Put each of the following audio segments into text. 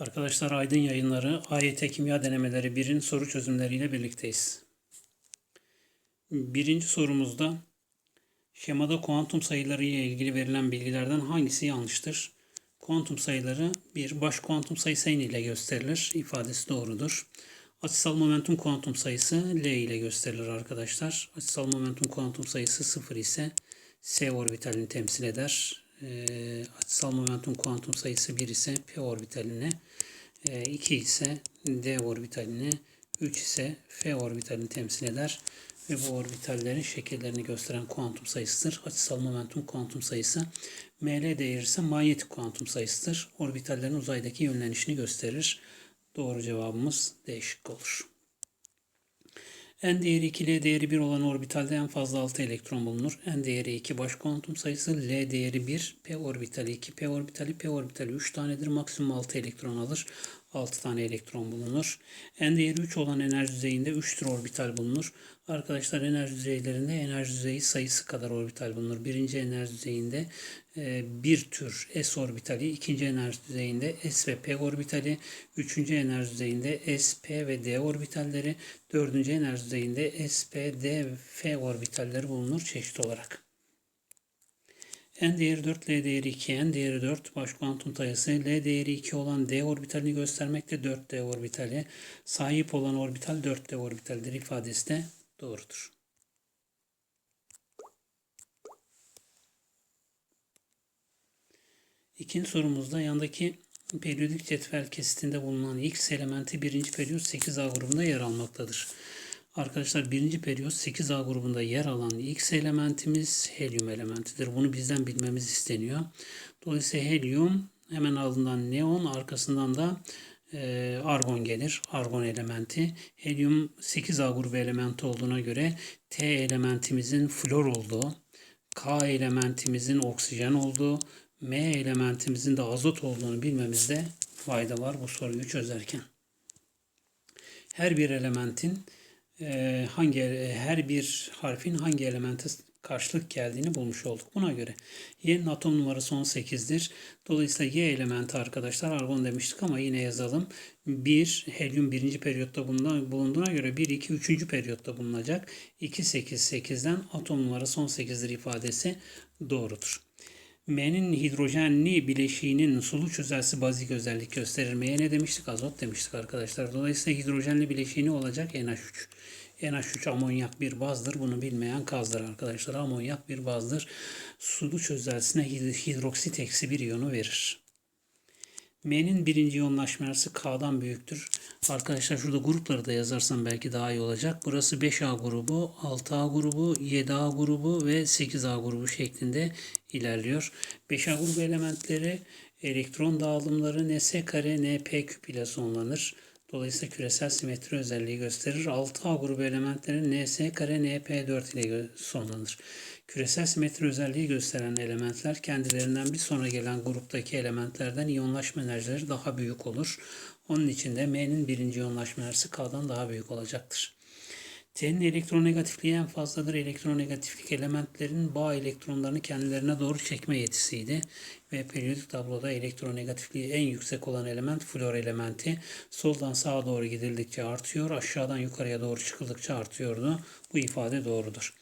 Arkadaşlar Aydın Yayınları AYT Kimya Denemeleri 1'in soru çözümleriyle birlikteyiz. Birinci sorumuzda şemada kuantum sayıları ile ilgili verilen bilgilerden hangisi yanlıştır? Kuantum sayıları bir baş kuantum sayısı n ile gösterilir. ifadesi doğrudur. Açısal momentum kuantum sayısı L ile gösterilir arkadaşlar. Açısal momentum kuantum sayısı 0 ise S orbitalini temsil eder. Ee, açısal momentum kuantum sayısı 1 ise P orbitalini, 2 ise D orbitalini, 3 ise F orbitalini temsil eder. Ve bu orbitallerin şekillerini gösteren kuantum sayısıdır. Açısal momentum kuantum sayısı. ML değeri ise manyetik kuantum sayısıdır. Orbitallerin uzaydaki yönlenişini gösterir. Doğru cevabımız D şıkkı olur. N değeri 2, L değeri 1 olan orbitalde en fazla 6 elektron bulunur. N değeri 2 baş kuantum sayısı, L değeri 1, P orbitali 2, P orbitali, P orbitali 3 tanedir. Maksimum 6 elektron alır. 6 tane elektron bulunur. N değeri 3 olan enerji düzeyinde 3 tür orbital bulunur. Arkadaşlar enerji düzeylerinde enerji düzeyi sayısı kadar orbital bulunur. Birinci enerji düzeyinde e, bir tür S orbitali, ikinci enerji düzeyinde S ve P orbitali, üçüncü enerji düzeyinde S, P ve D orbitalleri, dördüncü enerji düzeyinde S, P, D ve F orbitalleri bulunur çeşit olarak. N değeri 4, L değeri 2, N değeri 4 baş kuantum sayısı, L değeri 2 olan D orbitalini göstermekte 4D orbitali, sahip olan orbital 4D orbitalidir ifadesi de doğrudur. İkinci sorumuzda yandaki periyodik cetvel kesitinde bulunan X elementi birinci periyot 8A grubunda yer almaktadır. Arkadaşlar birinci periyot 8A grubunda yer alan X elementimiz helyum elementidir. Bunu bizden bilmemiz isteniyor. Dolayısıyla helyum hemen ardından neon arkasından da e, argon gelir. Argon elementi. Helyum 8A grubu elementi olduğuna göre T elementimizin flor olduğu, K elementimizin oksijen olduğu, M elementimizin de azot olduğunu bilmemizde fayda var bu soruyu çözerken. Her bir elementin e, hangi her bir harfin hangi elemente karşılık geldiğini bulmuş olduk. Buna göre Y'nin atom numarası 18'dir. Dolayısıyla Y elementi arkadaşlar argon demiştik ama yine yazalım. 1 helyum birinci periyotta bulunduğuna göre 1 2 3. periyotta bulunacak. 2 8 8'den atom numarası 18'dir ifadesi doğrudur. M'nin hidrojenli bileşiğinin sulu çözelsi bazik özellik gösterir. M'ye ne demiştik? Azot demiştik arkadaşlar. Dolayısıyla hidrojenli bileşiği ne olacak? NH3. NH3 amonyak bir bazdır. Bunu bilmeyen kazdır arkadaşlar. Amonyak bir bazdır. Sulu çözelsine hidroksit eksi bir iyonu verir. M'nin birinci yoğunlaşması K'dan büyüktür. Arkadaşlar şurada grupları da yazarsam belki daha iyi olacak. Burası 5A grubu, 6A grubu, 7A grubu ve 8A grubu şeklinde ilerliyor. 5A grubu elementleri elektron dağılımları NS kare NP küp ile sonlanır. Dolayısıyla küresel simetri özelliği gösterir. 6A grubu elementleri NS kare NP4 ile sonlanır. Küresel simetri özelliği gösteren elementler kendilerinden bir sonra gelen gruptaki elementlerden iyonlaşma enerjileri daha büyük olur. Onun için de M'nin birinci iyonlaşma enerjisi K'dan daha büyük olacaktır. T'nin elektronegatifliği en fazladır. Elektronegatiflik elementlerin bağ elektronlarını kendilerine doğru çekme yetisiydi. Ve periyodik tabloda elektronegatifliği en yüksek olan element flor elementi. Soldan sağa doğru gidildikçe artıyor. Aşağıdan yukarıya doğru çıkıldıkça artıyordu. Bu ifade doğrudur.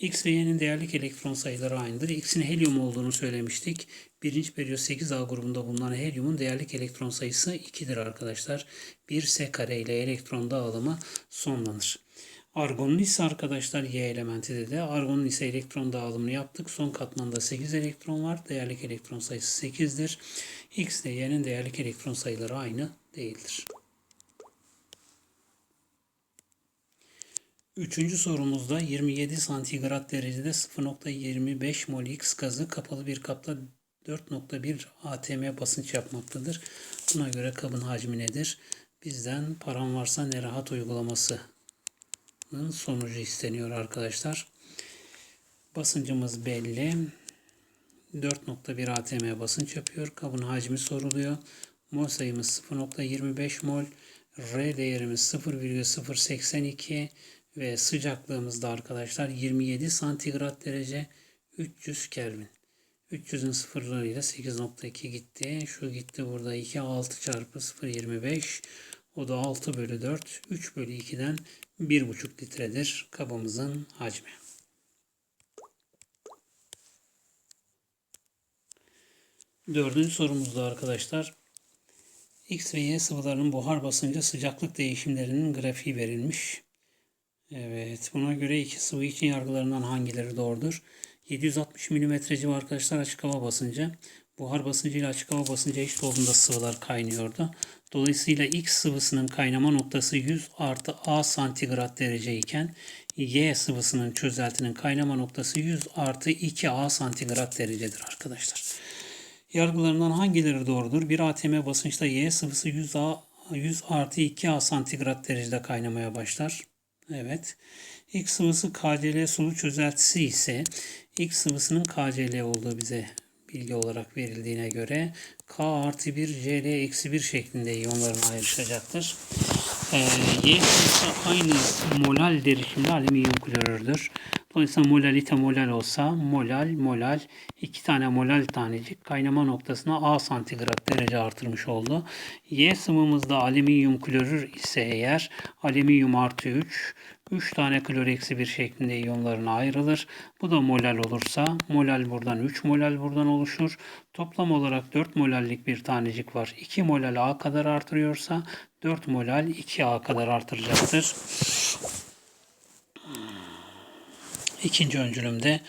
X ve Y'nin değerlik elektron sayıları aynıdır. X'in helyum olduğunu söylemiştik. Birinci periyot 8A grubunda bulunan helyumun değerlik elektron sayısı 2'dir arkadaşlar. 1 S kare ile elektron dağılımı sonlanır. Argonun ise arkadaşlar Y elementi dedi. Argonun ise elektron dağılımını yaptık. Son katmanda 8 elektron var. Değerlik elektron sayısı 8'dir. X ile Y'nin değerlik elektron sayıları aynı değildir. Üçüncü sorumuzda 27 santigrat derecede 0.25 mol X gazı kapalı bir kapta 4.1 atm basınç yapmaktadır. Buna göre kabın hacmi nedir? Bizden param varsa ne rahat uygulaması sonucu isteniyor arkadaşlar. Basıncımız belli. 4.1 atm basınç yapıyor. Kabın hacmi soruluyor. Mol sayımız 0.25 mol. R değerimiz 0,082 ve sıcaklığımız da arkadaşlar 27 santigrat derece 300 Kelvin. 300'ün sıfırlarıyla 8.2 gitti. Şu gitti burada 2 6 çarpı 0.25. O da 6 bölü 4. 3 bölü 2'den 1,5 litredir kabımızın hacmi. Dördüncü sorumuzda arkadaşlar X ve Y sıvılarının buhar basıncı sıcaklık değişimlerinin grafiği verilmiş. Evet buna göre iki sıvı için yargılarından hangileri doğrudur? 760 mm civarı arkadaşlar açık hava basıncı. Buhar basıncı ile açık hava basıncı eşit olduğunda sıvılar kaynıyordu. Dolayısıyla X sıvısının kaynama noktası 100 artı A santigrat derece iken Y sıvısının çözeltinin kaynama noktası 100 artı 2A santigrat derecedir arkadaşlar. Yargılarından hangileri doğrudur? Bir ATM basınçta Y sıvısı 100, A, 100 artı 2A santigrat derecede kaynamaya başlar. Evet. X sıvısı KCl sulu çözeltisi ise X sıvısının KCl olduğu bize bilgi olarak verildiğine göre K artı 1 Cl eksi 1 şeklinde iyonların ayrışacaktır. Ee, y sıvısı aynı molal derişimde alüminyum klorürdür. Dolayısıyla molalite molal olsa molal molal iki tane molal tanecik kaynama noktasına A santigrat derece artırmış oldu. Y sıvımızda alüminyum klorür ise eğer alüminyum artı 3 3 tane klor eksi 1 şeklinde iyonlarına ayrılır. Bu da molal olursa molal buradan 3 molal buradan oluşur. Toplam olarak 4 molallik bir tanecik var. 2 molal A kadar artırıyorsa 4 molal 2A kadar artıracaktır. İkinci öncülüm de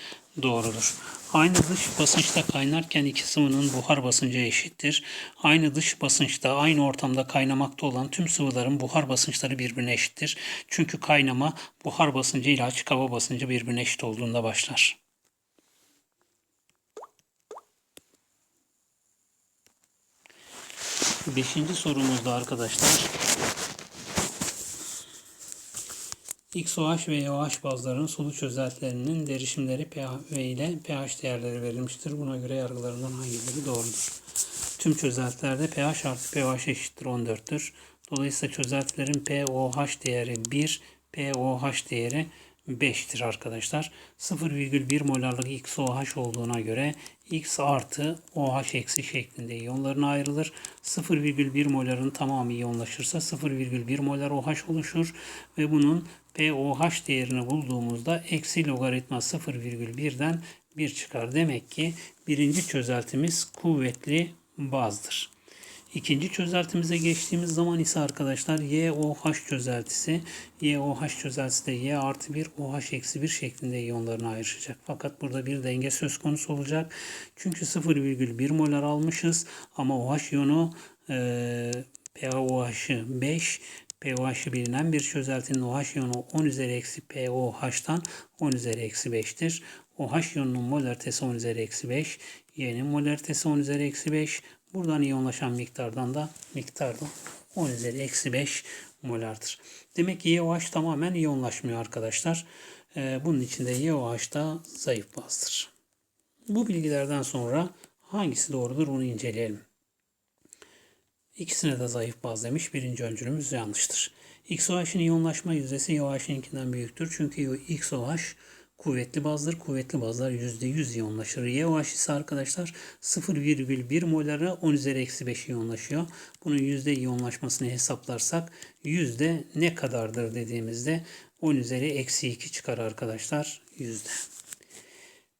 doğrudur. Aynı dış basınçta kaynarken iki sıvının buhar basıncı eşittir. Aynı dış basınçta aynı ortamda kaynamakta olan tüm sıvıların buhar basınçları birbirine eşittir. Çünkü kaynama buhar basıncı ile açık hava basıncı birbirine eşit olduğunda başlar. Beşinci sorumuzda arkadaşlar XOH ve YOH bazlarının sulu çözeltilerinin derişimleri pH ile pH değerleri verilmiştir. Buna göre yargılarından hangileri doğrudur? Tüm çözeltilerde pH artı pH eşittir 14'tür. Dolayısıyla çözeltilerin pOH değeri 1, pOH değeri 5'tir arkadaşlar. 0,1 molarlık XOH olduğuna göre X artı OH eksi şeklinde iyonlarına ayrılır. 0,1 moların tamamı iyonlaşırsa 0,1 molar OH oluşur ve bunun pOH değerini bulduğumuzda eksi logaritma 0,1'den 1 çıkar. Demek ki birinci çözeltimiz kuvvetli bazdır. İkinci çözeltimize geçtiğimiz zaman ise arkadaşlar YOH çözeltisi, YOH çözeltisi de Y artı 1, OH eksi 1 şeklinde iyonlarına ayrışacak. Fakat burada bir denge söz konusu olacak. Çünkü 0,1 molar almışız ama OH iyonu e, PaOH'ı 5, pOH'ı bilinen bir çözeltinin OH iyonu 10 üzeri eksi POH'tan 10 üzeri eksi 5'tir. OH iyonunun molaritesi 10 üzeri eksi 5, Y'nin molaritesi 10 üzeri eksi 5, Buradan iyonlaşan miktardan da miktarda 10 üzeri eksi 5 molardır. Demek ki YOH tamamen iyonlaşmıyor arkadaşlar. Ee, bunun için de YOH da zayıf bazdır. Bu bilgilerden sonra hangisi doğrudur bunu inceleyelim. İkisine de zayıf baz demiş. Birinci öncülümüz yanlıştır. XOH'ın iyonlaşma yüzdesi YOH'ınkinden büyüktür. Çünkü XOH kuvvetli bazdır. Kuvvetli bazlar %100 iyonlaşır. YOH ise arkadaşlar 0,1 molara 10 üzeri eksi 5 iyonlaşıyor. Bunun yüzde iyonlaşmasını hesaplarsak yüzde ne kadardır dediğimizde 10 üzeri eksi 2 çıkar arkadaşlar yüzde.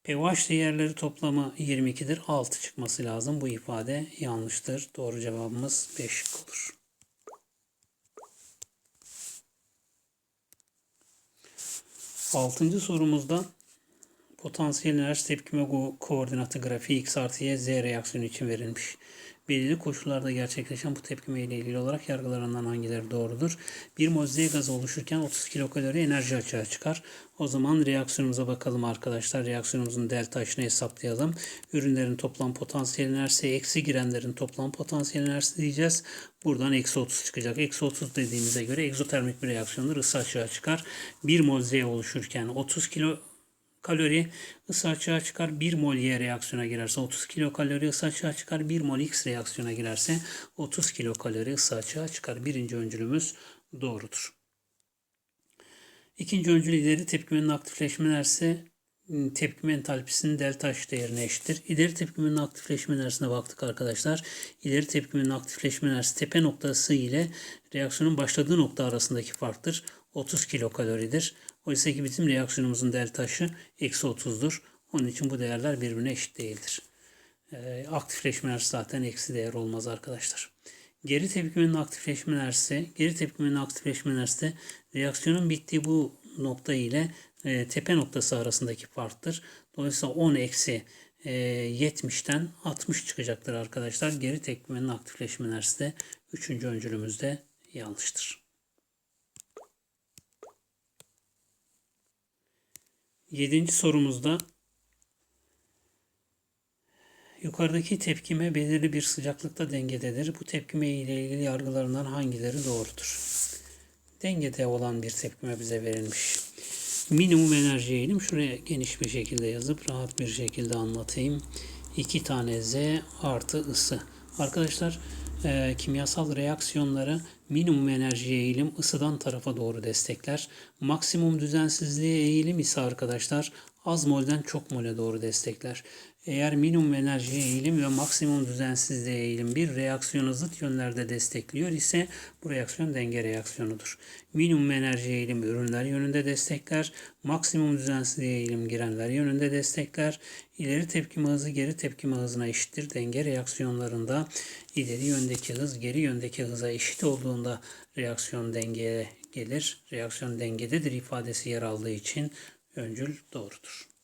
pH değerleri toplamı 22'dir. 6 çıkması lazım. Bu ifade yanlıştır. Doğru cevabımız 5 olur. Altıncı sorumuzda potansiyel enerji tepkime ko- koordinatı grafiği x artı y z reaksiyonu için verilmiş. Belirli koşullarda gerçekleşen bu tepkime ile ilgili olarak yargılarından hangileri doğrudur? 1 mol Z gazı oluşurken 30 kilokalori enerji açığa çıkar. O zaman reaksiyonumuza bakalım arkadaşlar. Reaksiyonumuzun delta H'ını hesaplayalım. Ürünlerin toplam potansiyel enerjisi eksi girenlerin toplam potansiyel enerjisi diyeceğiz. Buradan eksi 30 çıkacak. Eksi 30 dediğimize göre egzotermik bir reaksiyondur. Isı açığa çıkar. 1 mol oluşurken 30 kilo kalori ısı açığa çıkar. 1 mol Y reaksiyona girerse 30 kilokalori ısı açığa çıkar. 1 mol X reaksiyona girerse 30 kilokalori ısı açığa çıkar. Birinci öncülümüz doğrudur. İkinci öncül ileri tepkimenin aktifleşme enerjisi m, tepkime entalpisinin delta H değerine eşittir. İleri tepkimenin aktifleşme enerjisine baktık arkadaşlar. İleri tepkimenin aktifleşme enerjisi tepe noktası ile reaksiyonun başladığı nokta arasındaki farktır. 30 kilokaloridir. Oysa ki bizim reaksiyonumuzun delta H'ı eksi 30'dur. Onun için bu değerler birbirine eşit değildir. Ee, aktifleşme enerjisi zaten eksi değer olmaz arkadaşlar. Geri tepkimenin aktifleşme enerjisi, geri tepkimenin aktifleşme enerjisi reaksiyonun bittiği bu nokta ile e, tepe noktası arasındaki farktır. Dolayısıyla 10 eksi e, 70'ten 60 çıkacaktır arkadaşlar. Geri tepkimenin aktifleşme enerjisi de 3. öncülümüzde yanlıştır. Yedinci sorumuzda yukarıdaki tepkime belirli bir sıcaklıkta dengededir. Bu tepkime ile ilgili yargılarından hangileri doğrudur? Dengede olan bir tepkime bize verilmiş. Minimum enerji eğilim şuraya geniş bir şekilde yazıp rahat bir şekilde anlatayım. 2 tane Z artı ısı. Arkadaşlar e, kimyasal reaksiyonları minimum enerji eğilim ısıdan tarafa doğru destekler. Maksimum düzensizliğe eğilim ise arkadaşlar az molden çok mole doğru destekler. Eğer minimum enerji eğilim ve maksimum düzensizliğe eğilim bir reaksiyonu zıt yönlerde destekliyor ise bu reaksiyon denge reaksiyonudur. Minimum enerji eğilim ürünler yönünde destekler, maksimum düzensizliğe eğilim girenler yönünde destekler. İleri tepkime hızı geri tepkime hızına eşittir. Denge reaksiyonlarında ileri yöndeki hız geri yöndeki hıza eşit olduğunda reaksiyon dengeye gelir. Reaksiyon dengededir ifadesi yer aldığı için öncül doğrudur.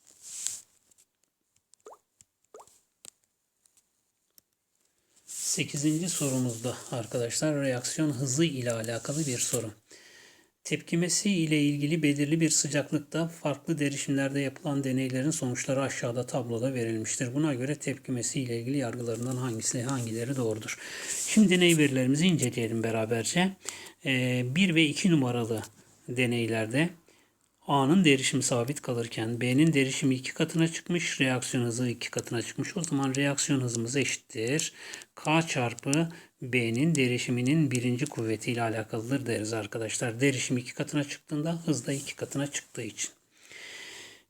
Sekizinci sorumuzda arkadaşlar reaksiyon hızı ile alakalı bir soru. Tepkimesi ile ilgili belirli bir sıcaklıkta farklı derişimlerde yapılan deneylerin sonuçları aşağıda tabloda verilmiştir. Buna göre tepkimesi ile ilgili yargılarından hangisi hangileri doğrudur? Şimdi deney verilerimizi inceleyelim beraberce. 1 ve 2 numaralı deneylerde A'nın derişimi sabit kalırken B'nin derişimi iki katına çıkmış, reaksiyon hızı iki katına çıkmış. O zaman reaksiyon hızımız eşittir. K çarpı B'nin derişiminin birinci kuvvetiyle alakalıdır deriz arkadaşlar. Derişim iki katına çıktığında hız da iki katına çıktığı için.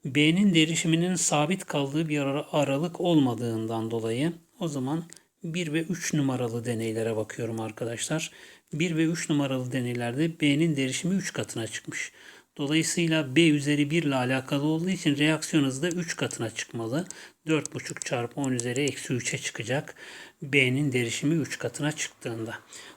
B'nin derişiminin sabit kaldığı bir aralık olmadığından dolayı o zaman 1 ve 3 numaralı deneylere bakıyorum arkadaşlar. 1 ve 3 numaralı deneylerde B'nin derişimi 3 katına çıkmış. Dolayısıyla B üzeri 1 ile alakalı olduğu için reaksiyon hızı da 3 katına çıkmalı. 4,5 çarpı 10 üzeri eksi 3'e çıkacak. B'nin derişimi 3 katına çıktığında.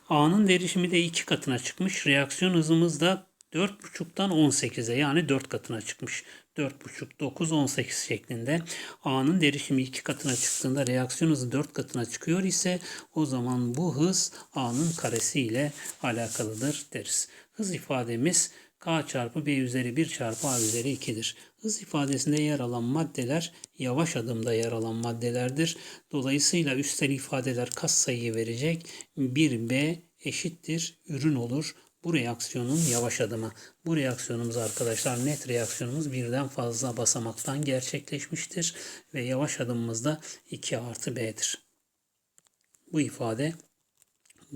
A'nın derişimi de 2 katına çıkmış. Reaksiyon hızımız da 4,5'tan 18'e yani 4 katına çıkmış. 4,5, 9, 18 şeklinde. A'nın derişimi 2 katına çıktığında reaksiyon hızı 4 katına çıkıyor ise o zaman bu hız A'nın karesi ile alakalıdır deriz. Hız ifademiz K çarpı B üzeri 1 çarpı A üzeri 2'dir. Hız ifadesinde yer alan maddeler yavaş adımda yer alan maddelerdir. Dolayısıyla üstel ifadeler kas sayıyı verecek. 1B eşittir ürün olur. Bu reaksiyonun yavaş adımı. Bu reaksiyonumuz arkadaşlar net reaksiyonumuz birden fazla basamaktan gerçekleşmiştir. Ve yavaş adımımız da 2 artı B'dir. Bu ifade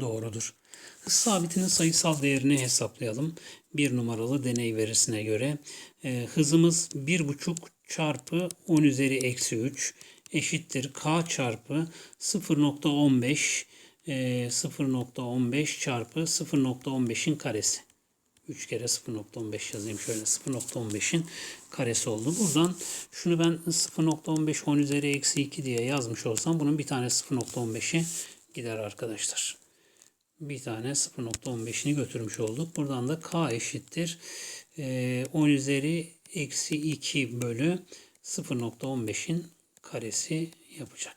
doğrudur. Hız sabitinin sayısal değerini hesaplayalım. Bir numaralı deney verisine göre e, hızımız 1,5 çarpı 10 üzeri eksi 3 eşittir k çarpı 0.15 e, 0.15 çarpı 0.15'in karesi. 3 kere 0.15 yazayım şöyle 0.15'in karesi oldu. Buradan şunu ben 0.15 10 üzeri eksi 2 diye yazmış olsam bunun bir tane 0.15'i gider arkadaşlar bir tane 0.15'ini götürmüş olduk. Buradan da k eşittir. 10 ee, üzeri eksi 2 bölü 0.15'in karesi yapacak.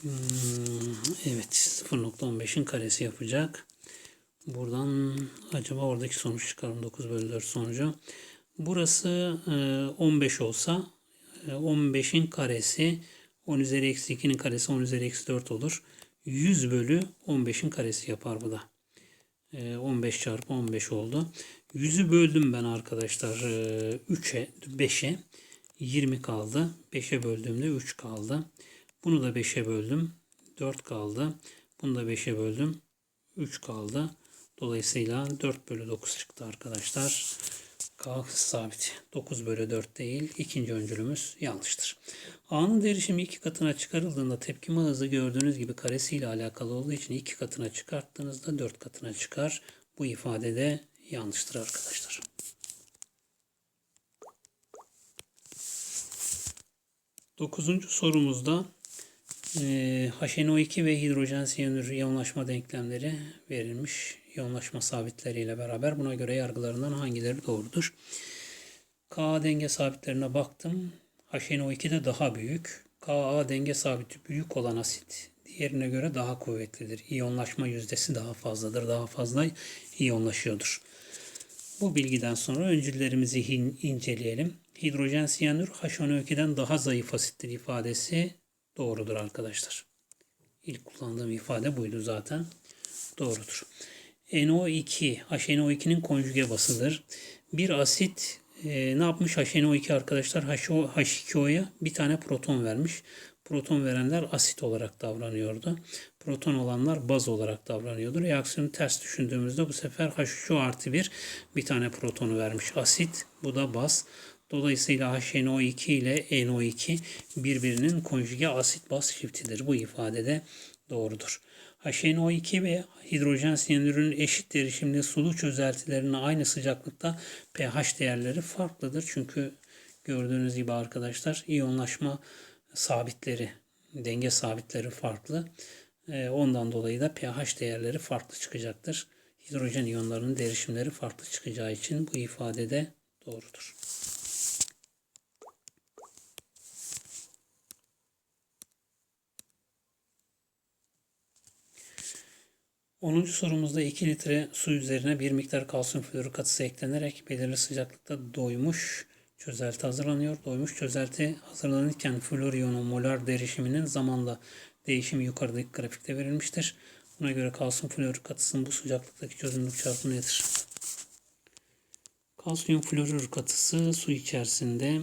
Hmm, evet 0.15'in karesi yapacak. Buradan acaba oradaki sonuç çıkarım 9 bölü 4 sonucu. Burası 15 e, olsa 15'in e, karesi 10 üzeri eksi 2'nin karesi 10 üzeri eksi 4 olur. 100 bölü 15'in karesi yapar bu da. 15 ee, çarpı 15 oldu. 100'ü böldüm ben arkadaşlar 3'e 5'e 20 kaldı. 5'e böldüğümde 3 kaldı. Bunu da 5'e böldüm. 4 kaldı. Bunu da 5'e böldüm. 3 kaldı. Dolayısıyla 4 bölü 9 çıktı arkadaşlar. K sabit. 9 bölü 4 değil. İkinci öncülümüz yanlıştır. A'nın derişimi iki katına çıkarıldığında tepkime hızı gördüğünüz gibi karesiyle alakalı olduğu için iki katına çıkarttığınızda 4 katına çıkar. Bu ifade de yanlıştır arkadaşlar. Dokuzuncu sorumuzda e, HNO2 ve hidrojen siyanür iyonlaşma denklemleri verilmiş. İyonlaşma sabitleriyle beraber buna göre yargılarından hangileri doğrudur? Ka denge sabitlerine baktım. HNO2 de daha büyük. Ka denge sabiti büyük olan asit diğerine göre daha kuvvetlidir. İyonlaşma yüzdesi daha fazladır. Daha fazla iyonlaşıyordur. Bu bilgiden sonra öncüllerimizi inceleyelim. Hidrojen siyanür H12'den daha zayıf asittir ifadesi doğrudur arkadaşlar. İlk kullandığım ifade buydu zaten. Doğrudur. NO2, HNO2'nin konjüge basıdır. Bir asit e, ne yapmış HNO2 arkadaşlar? H2O, H2O'ya bir tane proton vermiş. Proton verenler asit olarak davranıyordu. Proton olanlar baz olarak davranıyordu. Reaksiyonu ters düşündüğümüzde bu sefer H3O artı 1 bir tane protonu vermiş asit. Bu da baz. Dolayısıyla HNO2 ile NO2 birbirinin konjüge asit baz çiftidir. Bu ifadede doğrudur. HNO2 ve hidrojen siyanürün eşit derişimli sulu çözeltilerinin aynı sıcaklıkta pH değerleri farklıdır. Çünkü gördüğünüz gibi arkadaşlar iyonlaşma sabitleri, denge sabitleri farklı. Ee, Ondan dolayı da pH değerleri farklı çıkacaktır. Hidrojen iyonlarının derişimleri farklı çıkacağı için bu ifade de doğrudur. Onuncu sorumuzda 2 litre su üzerine bir miktar kalsiyum florür katısı eklenerek belirli sıcaklıkta doymuş çözelti hazırlanıyor. Doymuş çözelti hazırlanırken flor iyonu molar derişiminin zamanla değişimi yukarıdaki grafikte verilmiştir. Buna göre kalsiyum florür katısının bu sıcaklıktaki çözünürlük çarpımı nedir? Kalsiyum florür katısı su içerisinde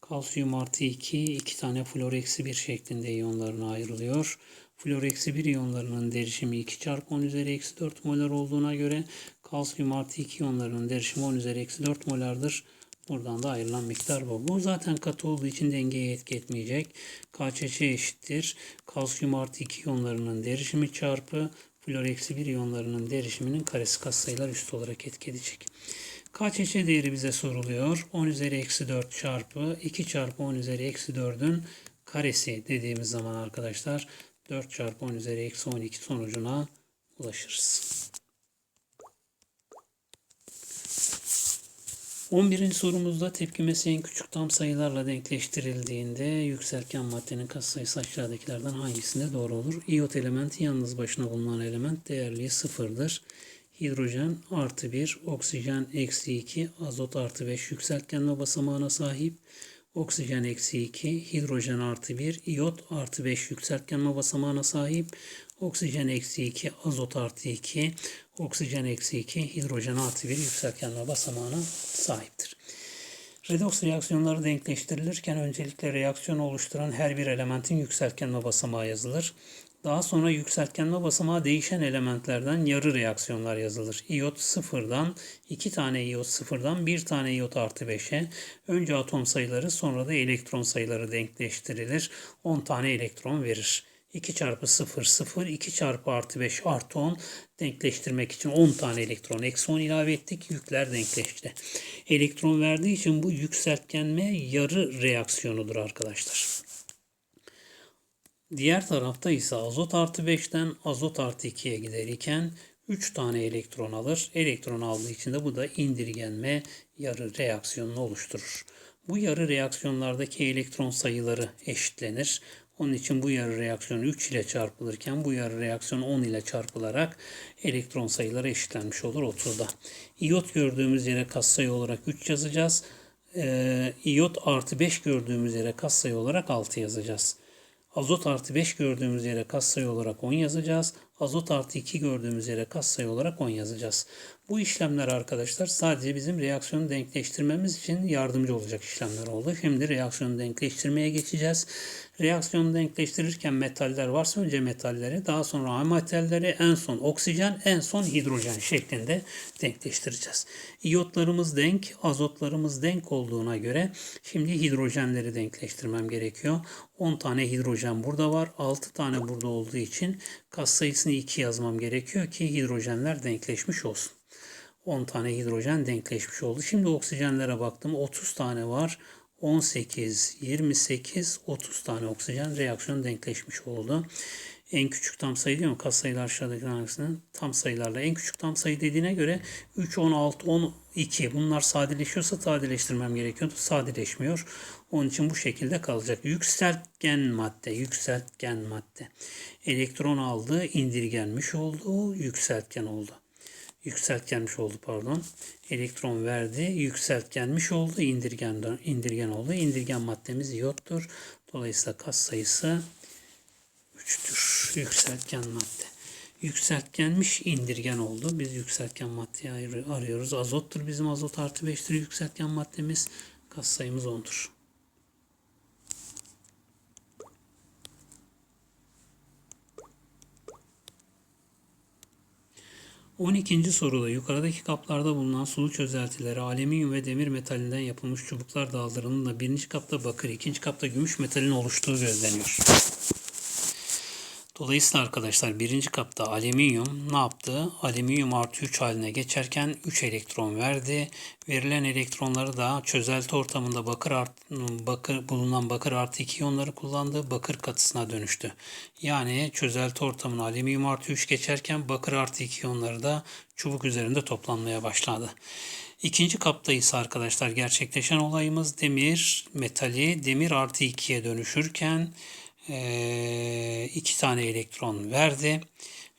kalsiyum artı 2, 2 tane flor eksi 1 şeklinde iyonlarına ayrılıyor. Flor eksi 1 iyonlarının derişimi 2 çarpı 10 üzeri eksi 4 molar olduğuna göre kalsiyum artı 2 iyonlarının derişimi 10 üzeri eksi 4 molardır. Buradan da ayrılan miktar bu. Bu zaten katı olduğu için dengeye etki etmeyecek. KÇÇ eşittir. Kalsiyum artı 2 iyonlarının derişimi çarpı flor eksi 1 iyonlarının derişiminin karesi katsayılar üstü olarak etki edecek. KÇÇ değeri bize soruluyor. 10 üzeri eksi 4 çarpı 2 çarpı 10 üzeri eksi 4'ün karesi dediğimiz zaman arkadaşlar 4 çarpı 10 üzeri eksi 12 sonucuna ulaşırız. 11. sorumuzda tepkimesi en küçük tam sayılarla denkleştirildiğinde yükselken maddenin katsayısı aşağıdakilerden hangisinde doğru olur? İyot elementi yalnız başına bulunan element değerliği sıfırdır. Hidrojen artı 1, oksijen eksi 2, azot artı 5 yükseltgenme basamağına sahip. Oksijen eksi 2, hidrojen artı 1, iyot artı 5 yükseltgenme basamağına sahip. Oksijen eksi 2, azot artı 2, oksijen eksi 2, hidrojen artı 1 yükseltgenme basamağına sahiptir. Redoks reaksiyonları denkleştirilirken öncelikle reaksiyon oluşturan her bir elementin yükseltgenme basamağı yazılır. Daha sonra yükseltgenme basamağı değişen elementlerden yarı reaksiyonlar yazılır. İyot sıfırdan, iki tane iyot sıfırdan, bir tane iyot artı 5'e önce atom sayıları sonra da elektron sayıları denkleştirilir. 10 tane elektron verir. 2 çarpı 0 0 2 çarpı artı 5 artı 10 denkleştirmek için 10 tane elektron eksi 10 ilave ettik yükler denkleşti. Elektron verdiği için bu yükseltgenme yarı reaksiyonudur arkadaşlar. Diğer tarafta ise azot artı 5'ten azot artı 2'ye gider iken 3 tane elektron alır. Elektron aldığı için de bu da indirgenme yarı reaksiyonunu oluşturur. Bu yarı reaksiyonlardaki elektron sayıları eşitlenir. Onun için bu yarı reaksiyon 3 ile çarpılırken bu yarı reaksiyon 10 ile çarpılarak elektron sayıları eşitlenmiş olur 30'da. İyot gördüğümüz yere katsayı olarak 3 yazacağız. Ee, iyot artı 5 gördüğümüz yere katsayı olarak 6 yazacağız. Azot artı 5 gördüğümüz yere katsayı olarak 10 yazacağız. Azot artı 2 gördüğümüz yere katsayı olarak 10 yazacağız. Bu işlemler arkadaşlar sadece bizim reaksiyonu denkleştirmemiz için yardımcı olacak işlemler oldu. Şimdi reaksiyonu denkleştirmeye geçeceğiz. Reaksiyonu denkleştirirken metaller varsa önce metalleri, daha sonra ametalleri, en son oksijen, en son hidrojen şeklinde denkleştireceğiz. İyotlarımız denk, azotlarımız denk olduğuna göre şimdi hidrojenleri denkleştirmem gerekiyor. 10 tane hidrojen burada var. 6 tane burada olduğu için kas sayısını 2 yazmam gerekiyor ki hidrojenler denkleşmiş olsun. 10 tane hidrojen denkleşmiş oldu. Şimdi oksijenlere baktım. 30 tane var. 18, 28, 30 tane oksijen reaksiyon denkleşmiş oldu. En küçük tam sayı değil mi? Kas sayılar aşağıdaki hangisinin tam sayılarla. En küçük tam sayı dediğine göre 3, 16, 12 bunlar sadeleşiyorsa sadeleştirmem gerekiyordu. Sadeleşmiyor. Onun için bu şekilde kalacak. Yükseltgen madde, yükseltgen madde. Elektron aldı, indirgenmiş oldu, yükseltgen oldu yükseltgenmiş oldu pardon. Elektron verdi, yükseltgenmiş oldu, indirgen, indirgen oldu. İndirgen maddemiz iyottur. Dolayısıyla kas sayısı 3'tür. Yükseltgen madde. Yükseltgenmiş indirgen oldu. Biz yükseltgen maddeyi arıyoruz. Azottur bizim azot artı 5'tir yükseltgen maddemiz. Kas sayımız 10'dur. 12. soruda yukarıdaki kaplarda bulunan sulu çözeltileri alüminyum ve demir metalinden yapılmış çubuklar daldırılığında birinci kapta bakır, ikinci kapta gümüş metalin oluştuğu gözleniyor. Dolayısıyla arkadaşlar birinci kapta alüminyum ne yaptı? Alüminyum artı 3 haline geçerken 3 elektron verdi. Verilen elektronları da çözelti ortamında bakır, art, bakır bulunan bakır artı 2 iyonları kullandı. Bakır katısına dönüştü. Yani çözelti ortamına alüminyum artı 3 geçerken bakır artı 2 iyonları da çubuk üzerinde toplanmaya başladı. İkinci kapta ise arkadaşlar gerçekleşen olayımız demir metali demir artı 2'ye dönüşürken e, iki tane elektron verdi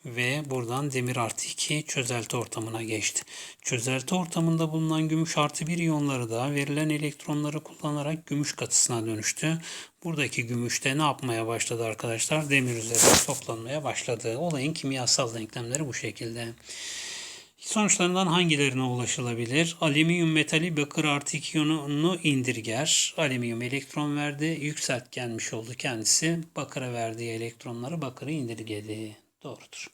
ve buradan demir artı 2 çözelti ortamına geçti. Çözelti ortamında bulunan gümüş artı 1 iyonları da verilen elektronları kullanarak gümüş katısına dönüştü. Buradaki gümüş de ne yapmaya başladı arkadaşlar? Demir üzerinde toplanmaya başladı. Olayın kimyasal denklemleri bu şekilde. Sonuçlarından hangilerine ulaşılabilir? Alüminyum metali bakır artı iyonunu indirger. Alüminyum elektron verdi. Yükseltgenmiş oldu kendisi. Bakıra verdiği elektronları bakırı indirgedi. Doğrudur.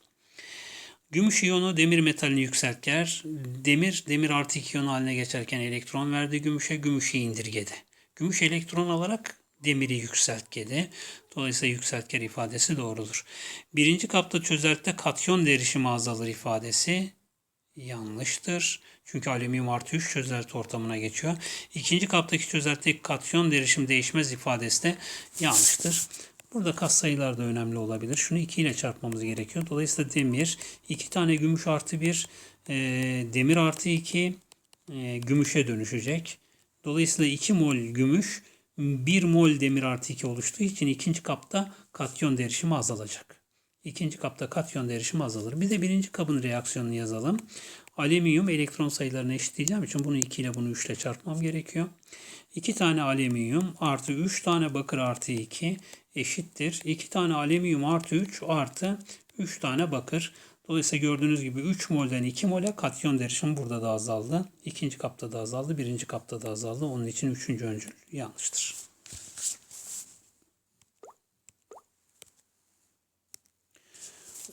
Gümüş iyonu demir metalini yükseltger. Demir, demir artı iyon haline geçerken elektron verdi gümüşe, gümüşü indirgedi. Gümüş elektron alarak demiri yükseltgedi. Dolayısıyla yükseltger ifadesi doğrudur. Birinci kapta çözeltide katyon derişimi azalır ifadesi yanlıştır. Çünkü alüminyum artı 3 çözelti ortamına geçiyor. İkinci kaptaki çözeltideki katyon derişim değişmez ifadesi de yanlıştır. Burada kas sayılar da önemli olabilir. Şunu 2 ile çarpmamız gerekiyor. Dolayısıyla demir 2 tane gümüş artı 1 e, demir artı 2 e, gümüşe dönüşecek. Dolayısıyla 2 mol gümüş 1 mol demir artı 2 oluştuğu için ikinci kapta katyon derişimi azalacak. İkinci kapta katyon derişimi azalır. Bir de birinci kabın reaksiyonunu yazalım. Alüminyum elektron sayılarını eşitleyeceğim için bunu 2 ile bunu 3 ile çarpmam gerekiyor. 2 tane alüminyum artı 3 tane bakır artı 2 eşittir. 2 tane alüminyum artı 3 artı 3 tane bakır. Dolayısıyla gördüğünüz gibi 3 molden 2 mole katyon derişimi burada da azaldı. İkinci kapta da azaldı. Birinci kapta da azaldı. Onun için üçüncü öncül yanlıştır.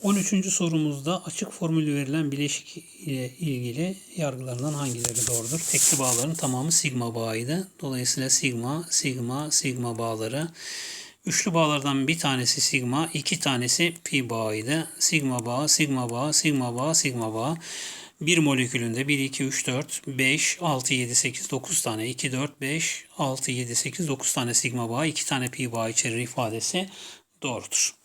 13. sorumuzda açık formülü verilen bileşik ile ilgili yargılarından hangileri doğrudur? Tekli bağların tamamı sigma bağıydı. Dolayısıyla sigma, sigma, sigma bağları. Üçlü bağlardan bir tanesi sigma, iki tanesi pi bağıydı. Sigma bağı, sigma bağı, sigma bağı, sigma bağı. Bir molekülünde 1, 2, 3, 4, 5, 6, 7, 8, 9 tane. 2, 4, 5, 6, 7, 8, 9 tane sigma bağı, 2 tane pi bağı içerir ifadesi doğrudur.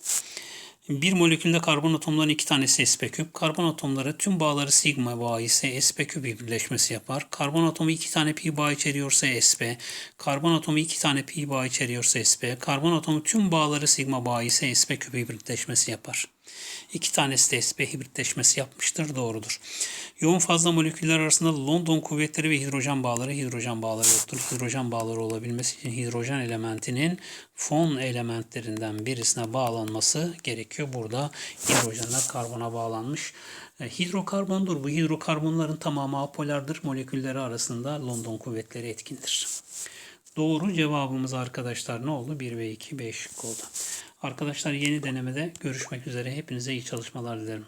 Bir molekülde karbon atomlarının iki tanesi sp küp. Karbon atomları tüm bağları sigma bağı ise sp küp birleşmesi yapar. Karbon atomu iki tane pi bağ içeriyorsa sp. Karbon atomu iki tane pi bağ içeriyorsa sp. Karbon atomu tüm bağları sigma bağı ise sp küp birleşmesi yapar. İki tanesi de sp hibritleşmesi yapmıştır. Doğrudur. Yoğun fazla moleküller arasında London kuvvetleri ve hidrojen bağları hidrojen bağları yoktur. Hidrojen bağları olabilmesi için hidrojen elementinin fon elementlerinden birisine bağlanması gerekiyor. Burada hidrojenler karbona bağlanmış. E, hidrokarbondur. Bu hidrokarbonların tamamı apolardır. Molekülleri arasında London kuvvetleri etkindir. Doğru cevabımız arkadaşlar ne oldu? 1 ve 2 B şıkkı oldu. Arkadaşlar yeni denemede görüşmek üzere. Hepinize iyi çalışmalar dilerim.